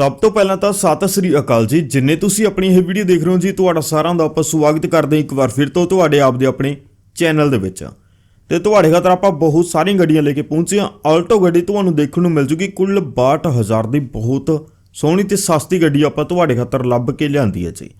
ਸਭ ਤੋਂ ਪਹਿਲਾਂ ਤਾਂ ਸਤਿ ਸ੍ਰੀ ਅਕਾਲ ਜੀ। ਜਿੰਨੇ ਤੁਸੀਂ ਆਪਣੀ ਇਹ ਵੀਡੀਓ ਦੇਖ ਰਹੇ ਹੋ ਜੀ, ਤੁਹਾਡਾ ਸਾਰਿਆਂ ਦਾ ਆਪਾਂ ਸਵਾਗਤ ਕਰਦੇ ਹਾਂ ਇੱਕ ਵਾਰ ਫਿਰ ਤੋਂ ਤੁਹਾਡੇ ਆਪ ਦੇ ਆਪਣੇ ਚੈਨਲ ਦੇ ਵਿੱਚ। ਤੇ ਤੁਹਾਡੇ ਖਾਤਰ ਆਪਾਂ ਬਹੁਤ ਸਾਰੀਆਂ ਗੱਡੀਆਂ ਲੈ ਕੇ ਪਹੁੰਚੇ ਹਾਂ। ਆਲਟੋ ਗੱਡੀ ਤੁਹਾਨੂੰ ਦੇਖਣ ਨੂੰ ਮਿਲ ਜੂਗੀ। ਕੁੱਲ 62000 ਦੀ ਬਹੁਤ ਸੋਹਣੀ ਤੇ ਸਸਤੀ ਗੱਡੀ ਆਪਾਂ ਤੁਹਾਡੇ ਖਾਤਰ ਲੱਭ ਕੇ ਲਿਆਂਦੀ ਹੈ ਜੀ।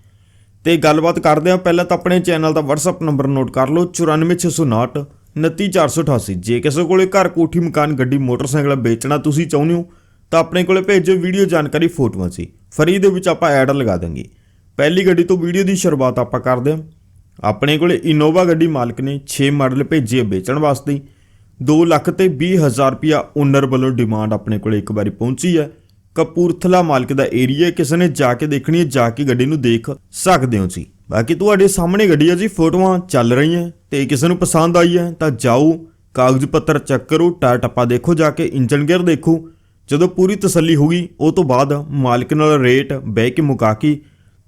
ਤੇ ਗੱਲਬਾਤ ਕਰਦੇ ਹਾਂ। ਪਹਿਲਾਂ ਤਾਂ ਆਪਣੇ ਚੈਨਲ ਦਾ WhatsApp ਨੰਬਰ ਨੋਟ ਕਰ ਲਓ। 94659 29488 ਜੇ ਕਿਸੇ ਕੋਲੇ ਘਰ ਕੋਠੀ, ਮਕਾਨ, ਗੱਡੀ, ਮੋਟਰਸਾਈਕਲ ਵੇਚਣਾ ਤੁਸੀਂ ਚਾਹੁੰਦੇ ਹੋ ਤਾਂ ਆਪਣੇ ਕੋਲੇ ਭੇਜੋ ਵੀਡੀਓ ਜਾਣਕਾਰੀ ਫੋਟੋਆਂ ਸੀ। ਫਰੀ ਦੇ ਵਿੱਚ ਆਪਾਂ ਐਡ ਲਗਾ ਦਾਂਗੇ ਪਹਿਲੀ ਗੱਡੀ ਤੋਂ ਵੀਡੀਓ ਦੀ ਸ਼ੁਰੂਆਤ ਆਪਾਂ ਕਰਦੇ ਹਾਂ। ਆਪਣੇ ਕੋਲੇ ਇਨੋਵਾ ਗੱਡੀ ਮਾਲਕ ਨੇ 6 ਮਾਡਲ ਭੇਜੇ ਵੇਚਣ ਵਾਸਤੇ। 2 ਲੱਖ ਤੇ 20 ਹਜ਼ਾਰ ਰੁਪਿਆ ਓਨਰ ਵੱਲੋਂ ਡਿਮਾਂਡ ਆਪਣੇ ਕੋਲੇ ਇੱਕ ਵਾਰੀ ਪਹੁੰਚੀ ਹੈ। ਕਪੂਰਥਲਾ ਮਾਲਕ ਦਾ ਏਰੀਆ ਕਿਸੇ ਨੇ ਜਾ ਕੇ ਦੇਖਣੀ ਹੈ, ਜਾ ਕੇ ਗੱਡੀ ਨੂੰ ਦੇਖ ਸਕਦੇ ਹੋ ਜੀ। ਬਾਕੀ ਤੁਹਾਡੇ ਸਾਹਮਣੇ ਗੱਡੀ ਹੈ ਜੀ ਫੋਟੋਆਂ ਚੱਲ ਰਹੀਆਂ, ਤੇ ਕਿਸੇ ਨੂੰ ਪਸੰਦ ਆਈ ਹੈ ਤਾਂ ਜਾਓ, ਕਾਗਜ਼ ਪੱਤਰ ਚੈੱਕ ਕਰੋ, ਟਾਇਰ ਟੱਪਾ ਦੇਖੋ, ਜਾ ਕੇ ਇੰਜਨ ਗੇਅਰ ਦੇਖੋ। ਜਦੋਂ ਪੂਰੀ ਤਸੱਲੀ ਹੋ ਗਈ, ਉਹ ਤੋਂ ਬਾਅਦ ਮਾਲਕ ਨਾਲ ਰੇਟ ਬਹਿ ਕੇ ਮੁਕਾ ਕੇ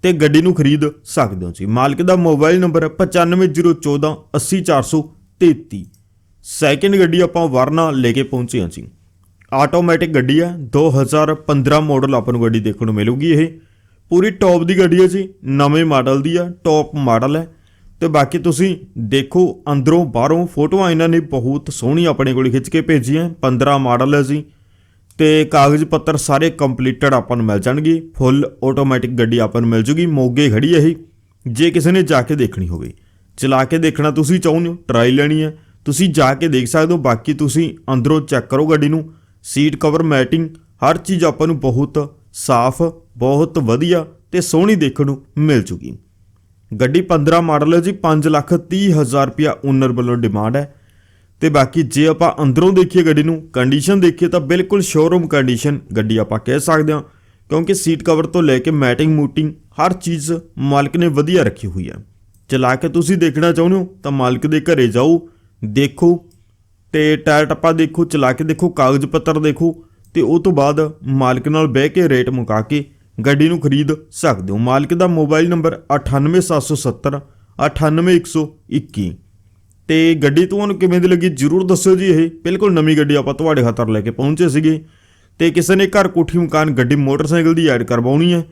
ਤੇ ਗੱਡੀ ਨੂੰ ਖਰੀਦ ਸਕਦੇ ਹੋ ਜੀ। ਮਾਲਕ ਦਾ ਮੋਬਾਈਲ ਨੰਬਰ 9501480433 ਸੈਕਿੰਡ ਗੱਡੀ ਆਪਾਂ ਵਰਨਾ ਲੈ ਕੇ ਪਹੁੰਚੇ ਹਾਂ ਜੀ। ਆਟੋਮੈਟਿਕ ਗੱਡੀ ਹੈ 2015 ਮਾਡਲ ਆਪਾਂ ਨੂੰ ਗੱਡੀ ਦੇਖਣ ਨੂੰ ਮਿਲੂਗੀ ਇਹ। ਪੂਰੀ ਟੌਪ ਦੀ ਗੱਡੀ ਹੈ ਜੀ, ਨਵੇਂ ਮਾਡਲ ਦੀ ਹੈ ਟੌਪ ਮਾਡਲ ਹੈ। ਤੇ ਬਾਕੀ ਤੁਸੀਂ ਦੇਖੋ ਅੰਦਰੋਂ ਬਾਹਰੋਂ ਫੋਟੋਆਂ, ਇਹਨਾਂ ਨੇ ਬਹੁਤ ਸੋਹਣੀ ਆਪਣੇ ਕੋਲ ਖਿੱਚ ਕੇ ਭੇਜੀਆਂ 15 ਮਾਡਲ ਹੈ ਜੀ। ਤੇ ਕਾਗਜ਼ ਪੱਤਰ ਸਾਰੇ ਕੰਪਲੀਟਡ ਆਪਾਂ ਨੂੰ ਮਿਲ ਜਾਣਗੇ, ਫੁੱਲ ਆਟੋਮੈਟਿਕ ਗੱਡੀ ਆਪਾਂ ਨੂੰ ਮਿਲ ਜੂਗੀ, ਮੋਗੇ ਖੜੀ ਹੈ ਇਹ। ਜੇ ਕਿਸੇ ਨੇ ਜਾ ਕੇ ਦੇਖਣੀ ਹੋਵੇ, ਚਲਾ ਕੇ ਦੇਖਣਾ ਤੁਸੀਂ ਚਾਹੁੰਦੇ ਹੋ ਟਰਾਈ ਲੈਣੀ ਹੈ ਤੁਸੀਂ ਜਾ ਕੇ ਦੇਖ ਸਕਦੇ ਹੋ, ਬਾਕੀ ਤੁਸੀਂ ਅੰਦਰੋਂ ਚੈੱਕ ਕਰੋ ਗੱਡੀ ਨੂੰ। ਸੀਟ ਕਵਰ ਮੈਟਿੰਗ ਹਰ ਚੀਜ਼ ਆਪਾਂ ਨੂੰ ਬਹੁਤ ਸਾਫ਼, ਬਹੁਤ ਵਧੀਆ ਤੇ ਸੋਹਣੀ ਦੇਖਣ ਨੂੰ ਮਿਲ ਜੂਗੀ। ਗੱਡੀ 15 ਮਾਡਲ ਹੈ ਜੀ 5 ਲੱਖ 30 ਹਜ਼ਾਰ ਰੁਪਿਆ ਓਨਰ ਵੱਲੋਂ ਡਿਮਾਂਡ ਹੈ ਤੇ ਬਾਕੀ ਜੇ ਆਪਾਂ ਅੰਦਰੋਂ ਦੇਖੀਏ ਗੱਡੀ ਨੂੰ ਕੰਡੀਸ਼ਨ ਦੇਖੀਏ ਤਾਂ ਬਿਲਕੁਲ ਸ਼ੋਰੂਮ ਕੰਡੀਸ਼ਨ ਗੱਡੀ ਆਪਾਂ ਕਹਿ ਸਕਦੇ ਹਾਂ, ਕਿਉਂਕਿ ਸੀਟ ਕਵਰ ਤੋਂ ਲੈ ਕੇ ਮੈਟਿੰਗ ਮੂਟਿੰਗ ਹਰ ਚੀਜ਼ ਮਾਲਕ ਨੇ ਵਧੀਆ ਰੱਖੀ ਹੋਈ ਹੈ। ਚਲਾ ਕੇ ਤੁਸੀਂ ਦੇਖਣਾ ਚਾਹੁੰਦੇ ਹੋ ਤਾਂ ਮਾਲਕ ਦੇ ਘਰੇ ਜਾਓ, ਦੇਖੋ ਤੇ ਟਾਇਰ ਟੱਪਾ ਦੇਖੋ, ਚਲਾ ਕੇ ਦੇਖੋ, ਕਾਗਜ਼ ਪੱਤਰ ਦੇਖੋ ਤੇ ਉਹ ਤੋਂ ਬਾਅਦ ਮਾਲਕ ਨਾਲ ਬਹਿ ਕੇ ਰੇਟ ਮੁਕਾ ਕੇ ਗੱਡੀ ਨੂੰ ਖਰੀਦ ਸਕਦੇ ਹੋ। ਮਾਲਕ ਦਾ ਮੋਬਾਈਲ ਨੰਬਰ 98770 98121 ਤੇ ਗੱਡੀ ਤੁਹਾਨੂੰ ਕਿਵੇਂ ਦੀ ਲੱਗੀ ਜਰੂਰ ਦੱਸਿਓ ਜੀ ਇਹ। ਬਿਲਕੁਲ ਨਵੀਂ ਗੱਡੀ ਆਪਾਂ ਤੁਹਾਡੇ ਖਾਤਰ ਲੈ ਕੇ ਪਹੁੰਚੇ ਸੀਗੇ। ਤੇ ਕਿਸੇ ਨੇ ਘਰ ਕੋਠੀ ਮਕਾਨ ਗੱਡੀ ਮੋਟਰਸਾਈਕਲ ਦੀ ਐਡ ਕਰਵਾਉਣੀ ਹੈ।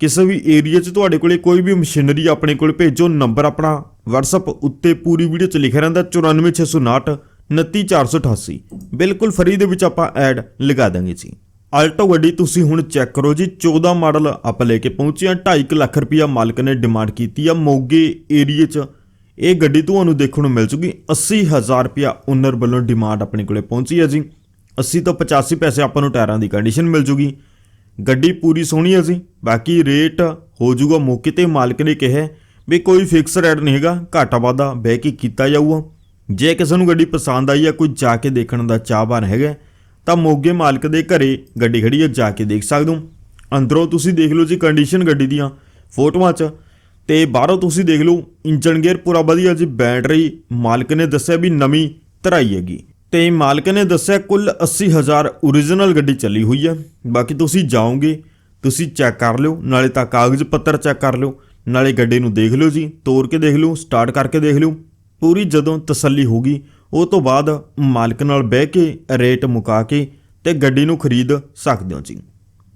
ਕਿਸੇ ਵੀ ਏਰੀਆ 'ਚ ਤੁਹਾਡੇ ਕੋਲੇ ਕੋਈ ਵੀ ਮਸ਼ੀਨਰੀ ਆਪਣੇ ਕੋਲ ਭੇਜੋ। ਨੰਬਰ ਆਪਣਾ WhatsApp ਉੱਤੇ ਪੂਰੀ ਵੀਡੀਓ 'ਚ ਲਿਖਿਆ ਰਹਿੰਦਾ 94659 29488 ਬਿਲਕੁਲ ਫਰੀ ਦੇ ਵਿੱਚ ਆਪਾਂ ਐਡ ਲਗਾ ਦਾਂਗੇ ਜੀ। ਆਲਟੋ ਗੱਡੀ ਤੁਸੀਂ ਹੁਣ ਚੈੱਕ ਕਰੋ ਜੀ 14 ਮਾਡਲ ਆਪਾਂ ਲੈ ਕੇ ਪਹੁੰਚੇ ਆ 2.5 ਲੱਖ ਰੁਪਇਆ ਮਾਲਕ ਨੇ ਡਿਮਾਂਡ ਕੀਤੀ ਆ ਮੋਗੇ ਏਰੀਏ 'ਚ। ਇਹ ਗੱਡੀ ਤੁਹਾਨੂੰ ਦੇਖਣ ਨੂੰ ਮਿਲ ਜੂਗੀ 80000 ਰੁਪਇਆ ਓਨਰ ਵੱਲੋਂ ਡਿਮਾਂਡ ਆਪਣੇ ਕੋਲੇ ਪਹੁੰਚੀ ਹੈ ਜੀ। 80 ਤੋਂ 85 ਪੈਸੇ ਆਪਾਂ ਨੂੰ ਟਾਇਰਾਂ ਦੀ ਕੰਡੀਸ਼ਨ ਮਿਲ ਜੂਗੀ ਗੱਡੀ ਪੂਰੀ ਸੋਹਣੀ ਹੈ ਜੀ। ਬਾਕੀ ਰੇਟ ਹੋ ਜਾਊਗਾ, ਮੌਕੇ ਤੇ ਮਾਲਕ ਨੇ ਕਿਹਾ ਵੀ ਕੋਈ ਫਿਕਸ ਰੇਟ ਨਹੀਂ ਹੈਗਾ, ਘਾਟਾ ਵਾਧਾ ਬਹਿ ਕੇ ਕੀਤਾ ਜਾਊਗਾ। ਜੇ ਕਿਸੇ ਨੂੰ ਗੱਡੀ ਪਸੰਦ ਆਈ ਹੈ, ਕੋਈ ਜਾ ਕੇ ਦੇਖਣ ਦਾ ਚਾਹਵਾਨ ਹੈਗਾ ਤਾਂ ਮੋਗੇ ਮਾਲਕ ਦੇ ਘਰੇ ਗੱਡੀ ਖੜੀ ਹੈ, ਜਾ ਕੇ ਦੇਖ ਸਕਦੇ ਹੋ। ਅੰਦਰੋਂ ਤੁਸੀਂ ਦੇਖ ਲਓ ਜੀ ਕੰਡੀਸ਼ਨ ਗੱਡੀ ਦੀਆਂ। ਫੋਟੋਆਂ 'ਚ ਤੇ ਬਾਹਰੋਂ ਤੁਸੀਂ ਦੇਖ ਲਓ ਇੰਜਨ ਗੇਅਰ ਪੂਰਾ ਵਧੀਆ ਜੀ ਬੈਟਰੀ, ਮਾਲਕ ਨੇ ਦੱਸਿਆ ਵੀ ਨਵੀਂ ਧਰਾਈ ਹੈਗੀ। ਤੇ ਮਾਲਕ ਨੇ ਦੱਸਿਆ ਕੁੱਲ 80000 ਓਰੀਜਨਲ ਗੱਡੀ ਚੱਲੀ ਹੋਈ ਹੈ ਬਾਕੀ ਤੁਸੀਂ ਜਾਓਗੇ, ਤੁਸੀਂ ਚੈੱਕ ਕਰ ਲਿਓ, ਨਾਲੇ ਤਾਂ ਕਾਗਜ਼ ਪੱਤਰ ਚੈੱਕ ਕਰ ਲਿਓ, ਨਾਲੇ ਗੱਡੀ ਨੂੰ ਦੇਖ ਲਿਓ ਜੀ ਤੋੜ ਕੇ ਦੇਖ ਲਿਓ, ਸਟਾਰਟ ਕਰਕੇ ਦੇਖ ਲਿਓ। ਪੂਰੀ ਜਦੋਂ ਤਸੱਲੀ ਹੋਗੀ ਉਹ ਤੋਂ ਬਾਅਦ ਮਾਲਕ ਨਾਲ ਬਹਿ ਕੇ ਰੇਟ ਮੁਕਾ ਕੇ ਤੇ ਗੱਡੀ ਨੂੰ ਖਰੀਦ ਸਕਦੇ ਹੋ ਜੀ।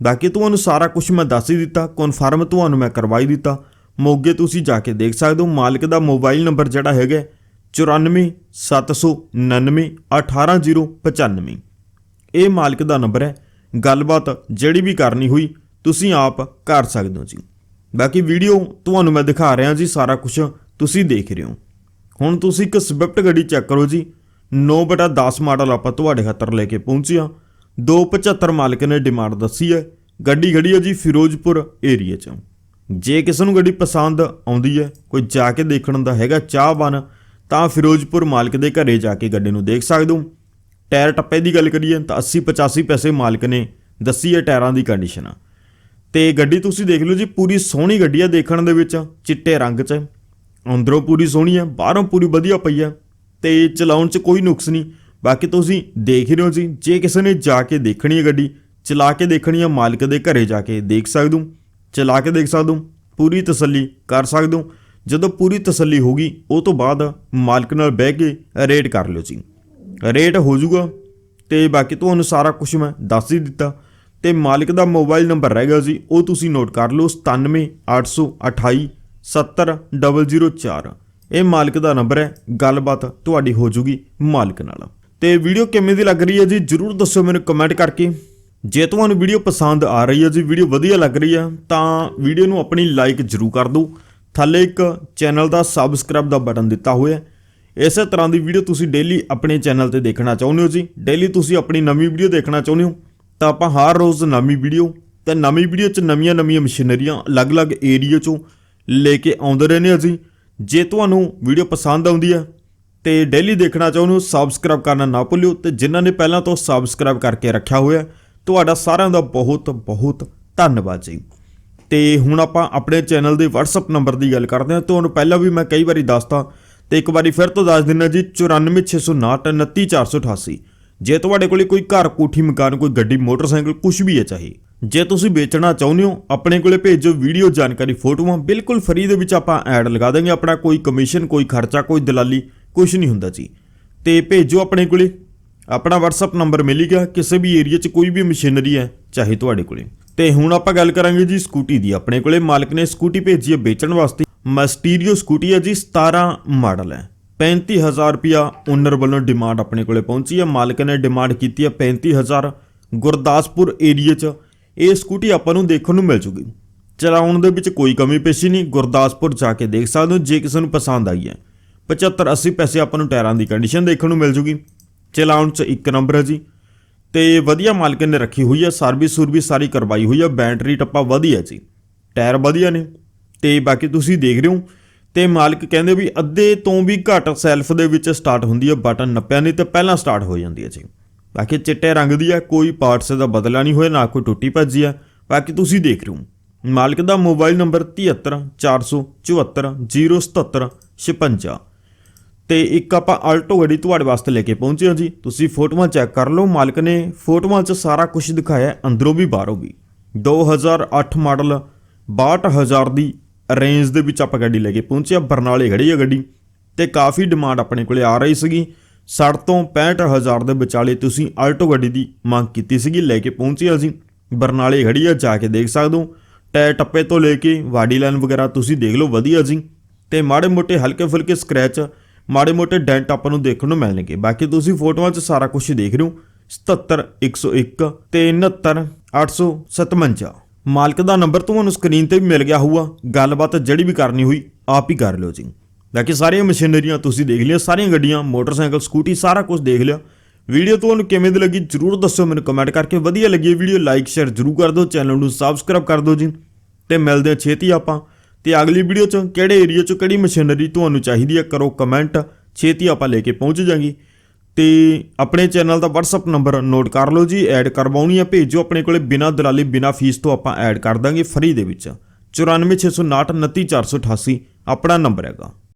ਬਾਕੀ ਤੁਹਾਨੂੰ ਸਾਰਾ ਕੁਝ ਮੈਂ ਦੱਸ ਹੀ ਦਿੱਤਾ ਕਨਫਰਮ ਤੁਹਾਨੂੰ ਮੈਂ ਕਰਵਾਈ ਦਿੱਤਾ। ਮੋਗੇ ਤੁਸੀਂ ਜਾ ਕੇ ਦੇਖ ਸਕਦੇ ਹੋ। ਮਾਲਕ ਦਾ ਮੋਬਾਈਲ ਨੰਬਰ ਜਿਹੜਾ ਹੈਗਾ 9479 18095 ਇਹ ਮਾਲਕ ਦਾ ਨੰਬਰ ਹੈ। ਗੱਲਬਾਤ ਜਿਹੜੀ ਵੀ ਕਰਨੀ ਹੋਈ, ਤੁਸੀਂ ਆਪ ਕਰ ਸਕਦੇ ਹੋ ਜੀ। ਬਾਕੀ ਵੀਡੀਓ ਤੁਹਾਨੂੰ ਮੈਂ ਦਿਖਾ ਰਿਹਾ ਜੀ, ਸਾਰਾ ਕੁਝ ਤੁਸੀਂ ਦੇਖ ਰਹੇ ਹੋ। ਹੁਣ ਤੁਸੀਂ ਇੱਕ ਸਵਿਫਟ ਗੱਡੀ ਚੈੱਕ ਕਰੋ ਜੀ। 9/10 ਮਾਡਲ ਆਪਾਂ ਤੁਹਾਡੇ ਖਾਤਰ ਲੈ ਕੇ ਪਹੁੰਚੇ ਹਾਂ। 275 ਮਾਲਕ ਨੇ ਡਿਮਾਂਡ ਦੱਸੀ ਹੈ। ਗੱਡੀ ਖੜੀ ਹੈ ਜੀ ਫਿਰੋਜ਼ਪੁਰ ਏਰੀਆ 'ਚ। ਜੇ ਕਿਸੇ ਨੂੰ ਗੱਡੀ ਪਸੰਦ ਆਉਂਦੀ ਹੈ, ਕੋਈ ਜਾ ਕੇ ਦੇਖਣ ਦਾ ਹੈਗਾ ਚਾਹਵਾਨ ਤਾਂ ਫਿਰੋਜ਼ਪੁਰ ਮਾਲਕ ਦੇ ਘਰੇ ਜਾ ਕੇ ਗੱਡੀ ਨੂੰ ਦੇਖ ਸਕਦੇ ਹੋ। ਟਾਇਰ ਟੱਪੇ ਦੀ ਗੱਲ ਕਰੀਏ ਤਾਂ 80 85 ਪੈਸੇ ਮਾਲਕ ਨੇ ਦੱਸੀ ਹੈ ਟਾਇਰਾਂ ਦੀ ਕੰਡੀਸ਼ਨ। ਤੇ ਗੱਡੀ ਤੁਸੀਂ ਦੇਖ ਲਓ ਜੀ, ਪੂਰੀ ਸੋਹਣੀ ਗੱਡੀ ਆ ਦੇਖਣ ਦੇ ਵਿੱਚ, ਚਿੱਟੇ ਰੰਗ 'ਚ। ਅੰਦਰੋਂ ਪੂਰੀ ਸੋਹਣੀ ਹੈ, ਬਾਹਰੋਂ ਪੂਰੀ ਵਧੀਆ ਪਈ ਹੈ। ਤੇ ਚਲਾਉਣ 'ਚ ਕੋਈ ਨੁਕਸ ਨਹੀਂ। ਬਾਕੀ ਤੁਸੀਂ ਦੇਖ ਰਹੇ ਹੋ ਜੀ, ਜੇ ਕਿਸੇ ਨੇ ਜਾ ਕੇ ਦੇਖਣੀ ਹੈ ਗੱਡੀ, ਚਲਾ ਕੇ ਦੇਖਣੀ ਹੈ, ਮਾਲਕ ਦੇ ਘਰੇ ਜਾ ਕੇ ਦੇਖ ਸਕਦੇ ਹੋ। ਚਲਾ ਕੇ ਦੇਖ ਸਕਦੇ ਹੋ ਪੂਰੀ ਤਸੱਲੀ ਕਰ ਸਕਦੇ। ਹੋ ਜਦੋਂ ਪੂਰੀ ਤਸੱਲੀ ਹੋ ਗਈ, ਉਹ ਤੋਂ ਬਾਅਦ ਮਾਲਕ ਨਾਲ ਬਹਿ ਕੇ ਰੇਟ ਕਰ ਲਿਓ ਜੀ। ਰੇਟ ਹੋ ਜਾਊਗਾ ਤੇ ਬਾਕੀ ਤੁਹਾਨੂੰ ਸਾਰਾ ਕੁਝ ਮੈਂ ਦੱਸ ਹੀ ਦਿੱਤਾ। ਤੇ ਮਾਲਕ ਦਾ ਮੋਬਾਈਲ ਨੰਬਰ ਰਹੇਗਾ ਜੀ, ਉਹ ਤੁਸੀਂ ਨੋਟ ਕਰ ਲਓ 97828 70004 ਇਹ ਮਾਲਕ ਦਾ ਨੰਬਰ ਹੈ, ਗੱਲਬਾਤ ਤੁਹਾਡੀ ਹੋ ਜੂਗੀ ਮਾਲਕ ਨਾਲ। ਤੇ ਵੀਡੀਓ ਕਿਵੇਂ ਦੀ ਲੱਗ ਰਹੀ ਹੈ ਜੀ, ਜਰੂਰ ਦੱਸੋ ਮੈਨੂੰ ਕਮੈਂਟ ਕਰਕੇ। ਜੇ ਤੁਹਾਨੂੰ ਵੀਡੀਓ ਪਸੰਦ ਆ ਰਹੀ ਹੈ, ਜੀ ਵੀਡੀਓ ਵਧੀਆ ਲੱਗ ਰਹੀ ਹੈ, ਤਾਂ ਵੀਡੀਓ ਨੂੰ ਆਪਣੀ ਲਾਈਕ ਜਰੂਰ ਕਰ ਦਿਓ। ਥੱਲੇ ਇੱਕ ਚੈਨਲ ਦਾ ਸਬਸਕ੍ਰਾਈਬ ਦਾ ਬਟਨ ਦਿੱਤਾ ਹੋਇਆ ਹੈ। ਇਸੇ ਤਰ੍ਹਾਂ ਦੀ ਵੀਡੀਓ ਤੁਸੀਂ ਡੇਲੀ ਆਪਣੇ ਚੈਨਲ ਤੇ ਦੇਖਣਾ ਚਾਹੁੰਦੇ ਹੋ ਜੀ। ਡੇਲੀ ਤੁਸੀਂ ਆਪਣੀ ਨਵੀਂ ਵੀਡੀਓ ਦੇਖਣਾ ਚਾਹੁੰਦੇ ਹੋ, ਤਾਂ ਆਪਾਂ ਹਰ ਰੋਜ਼ ਨਵੀਂ ਵੀਡੀਓ ਤੇ ਨਵੀਂ ਵੀਡੀਓ 'ਚ ਨਵੀਆਂ-ਨਵੀਆਂ ਮਸ਼ੀਨਰੀਆਂ ਅਲੱਗ-ਅਲੱਗ ਏਰੀਆ 'ਚੋਂ ਲੈ ਕੇ ਆਉਂਦੇ ਰਹਿੰਦੇ ਹਾਂ ਜੀ। ਜੇ ਤੁਹਾਨੂੰ ਵੀਡੀਓ ਪਸੰਦ ਆਉਂਦੀ ਹੈ, ਤੇ ਡੇਲੀ ਦੇਖਣਾ ਚਾਹੁੰਦੇ ਹੋ ਸਬਸਕ੍ਰਾਈਬ ਕਰਨਾ ਨਾ ਭੁੱਲਿਓ, ਤੇ ਜਿਨ੍ਹਾਂ ਨੇ ਪਹਿਲਾਂ ਤੋਂ ਸਬਸਕ੍ਰਾਈਬ ਕਰਕੇ ਰੱਖਿਆ ਹੋਇਆ ਤੁਹਾਡਾ ਸਾਰਿਆਂ ਦਾ ਬਹੁਤ ਬਹੁਤ ਧੰਨਵਾਦ ਜੀ। ਤੇ ਹੁਣ ਆਪਾਂ ਆਪਣੇ ਚੈਨਲ ਦੇ WhatsApp ਨੰਬਰ ਦੀ ਗੱਲ ਕਰਦੇ ਹਾਂ। ਤੁਹਾਨੂੰ ਪਹਿਲਾਂ ਵੀ ਮੈਂ ਕਈ ਵਾਰੀ ਦੱਸਤਾ ਤੇ ਇੱਕ ਵਾਰੀ ਫਿਰ ਤੋਂ ਦੱਸ ਦਿੰਦਾ ਜੀ 9469299488 ਜੇ ਤੁਹਾਡੇ ਕੋਲੇ ਕੋਈ ਘਰ, ਕੋਠੀ, ਮਕਾਨ, ਕੋਈ ਗੱਡੀ, ਮੋਟਰਸਾਈਕਲ ਕੁਝ ਵੀ ਹੈ ਚਾਹੇ, ਜੇ ਤੁਸੀਂ ਵੇਚਣਾ ਚਾਹੁੰਦੇ ਹੋ, ਆਪਣੇ ਕੋਲੇ ਭੇਜੋ ਵੀਡੀਓ ਜਾਣਕਾਰੀ ਫੋਟੋਆਂ, ਬਿਲਕੁਲ ਫ੍ਰੀ ਦੇ ਵਿੱਚ ਆਪਾਂ ਐਡ ਲਗਾ ਦਾਂਗੇ ਆਪਣਾ ਕੋਈ ਕਮਿਸ਼ਨ, ਕੋਈ ਖਰਚਾ, ਕੋਈ ਦਲਾਲੀ ਕੁਝ ਨਹੀਂ ਹੁੰਦਾ ਜੀ। ਤੇ ਭੇਜੋ ਆਪਣੇ ਕੋਲੇ ਆਪਣਾ WhatsApp ਨੰਬਰ ਮਿਲ ਗਿਆ। ਕਿਸੇ ਵੀ ਏਰੀਆ 'ਚ ਕੋਈ ਵੀ ਮਸ਼ੀਨਰੀ ਹੈ, ਚਾਹੇ ਤੁਹਾਡੇ ਕੋਲੇ। ਤੇ ਹੁਣ ਆਪਾਂ ਗੱਲ ਕਰਾਂਗੇ ਜੀ ਸਕੂਟੀ ਦੀ। ਆਪਣੇ ਕੋਲੇ ਮਾਲਕ ਨੇ ਸਕੂਟੀ ਭੇਜੀ ਹੈ ਵੇਚਣ ਵਾਸਤੇ। ਮਸਟੀਰੀਓ ਸਕੂਟੀ ਹੈ ਜੀ 17 ਮਾਡਲ ਹੈ। 35000 ਰੁਪਿਆ ਓਨਰ ਵੱਲੋਂ ਡਿਮਾਂਡ ਆਪਣੇ ਕੋਲੇ ਪਹੁੰਚੀ ਹੈ। ਮਾਲਕ ਨੇ ਡਿਮਾਂਡ ਕੀਤੀ ਹੈ 35000 ਗੁਰਦਾਸਪੁਰ ਏਰੀਆ 'ਚ ਇਹ ਸਕੂਟੀ ਆਪਾਂ ਨੂੰ ਦੇਖਣ ਨੂੰ ਮਿਲ ਜੂਗੀ। ਚਲਾਉਣ ਦੇ ਵਿੱਚ ਕੋਈ ਕਮੀ ਪੇਸ਼ੀ ਨਹੀਂ। ਗੁਰਦਾਸਪੁਰ ਜਾ ਕੇ ਦੇਖ ਸਕਦੇ ਹੋ, ਜੇ ਕਿਸੇ ਨੂੰ ਪਸੰਦ ਆਈ ਹੈ। 75 80 ਪੈਸੇ ਆਪਾਂ ਨੂੰ ਟਾਇਰਾਂ ਦੀ ਕੰਡੀਸ਼ਨ ਦੇਖਣ ਨੂੰ ਮਿਲ ਜੂਗੀ। ਚਲਾਉਣ 'ਚ ਇੱਕ ਨੰਬਰ ਹੈ ਜੀ। ਤੇ ਵਧੀਆ ਮਾਲਕ ਨੇ ਰੱਖੀ ਹੋਈ ਹੈ, ਸਰਵਿਸ ਸੁਰਵਿਸ ਸਾਰੀ ਕਰਵਾਈ ਹੋਈ ਹੈ, ਬੈਟਰੀ ਟੱਪਾ ਵਧੀਆ ਜੀ। ਟਾਇਰ ਵਧੀਆ ਨੇ। ਤੇ ਬਾਕੀ ਤੁਸੀਂ ਦੇਖ ਰਹੇ ਹੋ, ਤੇ ਮਾਲਕ ਕਹਿੰਦੇ ਵੀ ਅੱਧੇ ਤੋਂ ਵੀ ਘੱਟ ਸੈਲਫ ਦੇ ਵਿੱਚ ਸਟਾਰਟ ਹੁੰਦੀ ਹੈ, ਬਟਨ ਨੱਪਿਆ ਨਹੀਂ ਤੇ ਪਹਿਲਾਂ ਸਟਾਰਟ ਹੋ ਜਾਂਦੀ ਹੈ ਜੀ। ਬਾਕੀ ਚਿੱਟੇ ਰੰਗ ਦੀ ਹੈ, ਕੋਈ ਪਾਰਟਸ ਦਾ ਬਦਲਾ ਨਹੀਂ ਹੋਇਆ, ਨਾ ਕੋਈ ਟੁੱਟੀ ਭੱਜੀ ਹੈ। ਬਾਕੀ ਤੁਸੀਂ ਦੇਖ ਰਹੇ ਹੋ, ਮਾਲਕ ਦਾ ਮੋਬਾਈਲ ਨੰਬਰ 73 474 077 ਤੇ ਇੱਕ ਆਪਾਂ ਆਲਟੋ ਗੱਡੀ ਤੁਹਾਡੇ ਵਾਸਤੇ ਲੈ ਕੇ ਪਹੁੰਚੇ ਹਾਂ ਜੀ। ਤੁਸੀਂ ਫੋਟੋਆਂ ਚੈੱਕ ਕਰ ਲਓ। ਮਾਲਕ ਨੇ ਫੋਟੋਆਂ 'ਚ ਸਾਰਾ ਕੁਝ ਦਿਖਾਇਆ। ਅੰਦਰੋਂ ਵੀ ਬਾਹਰੋਂ ਵੀ 2008 ਮਾਡਲ 62000 ਦੀ ਰੇਂਜ ਦੇ ਵਿੱਚ ਆਪਾਂ ਗੱਡੀ ਲੈ ਕੇ ਪਹੁੰਚਿਆ ਬਰਨਾਲੇ ਖੜੀ ਹੈ ਗੱਡੀ ਤੇ ਕਾਫੀ ਡਿਮਾਂਡ ਆਪਣੇ ਕੋਲੇ ਆ ਰਹੀ ਸੀਗੀ। 60 ਤੋਂ 65000 ਦੇ ਵਿਚਾਲੇ ਤੁਸੀਂ ਆਲਟੋ ਗੱਡੀ ਦੀ ਮੰਗ ਕੀਤੀ ਸੀਗੀ। ਲੈ ਕੇ ਪਹੁੰਚੇ ਹਾਂ ਅਸੀਂ। ਬਰਨਾਲੇ ਖੜੀ ਆ ਜਾ ਕੇ ਦੇਖ ਸਕਦੇ ਹੋ। ਟਾਇਰ ਟੱਪੇ ਤੋਂ ਲੈ ਕੇ ਵਾਡੀ ਲਾਈਨ ਵਗੈਰਾ ਤੁਸੀਂ ਦੇਖ ਲਓ। ਵਧੀਆ ਜੀ। ਤੇ ਮਾੜੇ ਮੋਟੇ ਹਲਕੇ ਫੁਲਕੇ ਸਕ੍ਰੈਚ ਮਾੜੇ ਮੋਟੇ ਡੈਂਟ ਆਪਾਂ ਨੂੰ ਦੇਖਣ ਨੂੰ ਮਿਲਣਗੇ। ਬਾਕੀ ਤੁਸੀਂ ਫੋਟੋਆਂ 'ਚ ਸਾਰਾ ਕੁਝ ਦੇਖ ਰਹੇ ਹੋ। 77 101 ਤੇ 69 857 ਮਾਲਕ ਦਾ ਨੰਬਰ ਤੁਹਾਨੂੰ ਸਕਰੀਨ ਤੇ ਵੀ ਮਿਲ ਗਿਆ ਹੋਊਗਾ। ਗੱਲਬਾਤ ਜਿਹੜੀ ਵੀ ਕਰਨੀ ਹੋਈ, ਆਪ ਹੀ ਕਰ ਲਿਓ ਜੀ। ਬਾਕੀ ਸਾਰੀਆਂ ਮਸ਼ੀਨਰੀਆਂ ਤੁਸੀਂ ਦੇਖ ਲਿਆ ਸਾਰੀਆਂ ਗੱਡੀਆਂ, ਮੋਟਰਸਾਈਕਲ, ਸਕੂਟੀ, ਸਾਰਾ ਕੁਝ ਦੇਖ ਲਿਆ। ਵੀਡੀਓ ਤੁਹਾਨੂੰ ਕਿਵੇਂ ਦੀ ਲੱਗੀ ਜਰੂਰ ਦੱਸੋ ਮੈਨੂੰ ਕਮੈਂਟ ਕਰਕੇ। ਵਧੀਆ ਲੱਗੀ ਵੀਡੀਓ ਲਾਈਕ ਸ਼ੇਅਰ ਜਰੂਰ ਕਰ ਦਿਓ। ਚੈਨਲ ਨੂੰ ਸਬਸਕ੍ਰਾਈਬ ਕਰ ਦਿਓ ਜੀ। ਤੇ ਮਿਲਦੇ ਹਾਂ ਛੇਤੀ ਆਪਾਂ। ਤੇ ਅਗਲੀ ਵੀਡੀਓ 'ਚ ਕਿਹੜੇ ਏਰੀਆ 'ਚ ਕਿਹੜੀ ਮਸ਼ੀਨਰੀ ਤੁਹਾਨੂੰ ਚਾਹੀਦੀ ਹੈ, ਕਰੋ ਕਮੈਂਟ ਛੇਤੀ ਆਪਾਂ ਲੈ ਕੇ ਪਹੁੰਚ ਜਾਾਂਗੇ ਤੇ ਆਪਣੇ ਚੈਨਲ ਦਾ WhatsApp ਨੰਬਰ ਨੋਟ ਕਰ ਲਓ ਜੀ ਐਡ ਕਰਵਾਉਣੀ ਹੈ ਭੇਜੋ ਆਪਣੇ ਕੋਲੇ ਬਿਨਾ ਦਲਾਲੀ, ਬਿਨਾ ਫੀਸ ਤੋਂ ਆਪਾਂ ਐਡ ਕਰ ਦਾਂਗੇ ਫ੍ਰੀ ਦੇ ਵਿੱਚ। 9469299488 ਆਪਣਾ ਨੰਬਰ ਹੈਗਾ।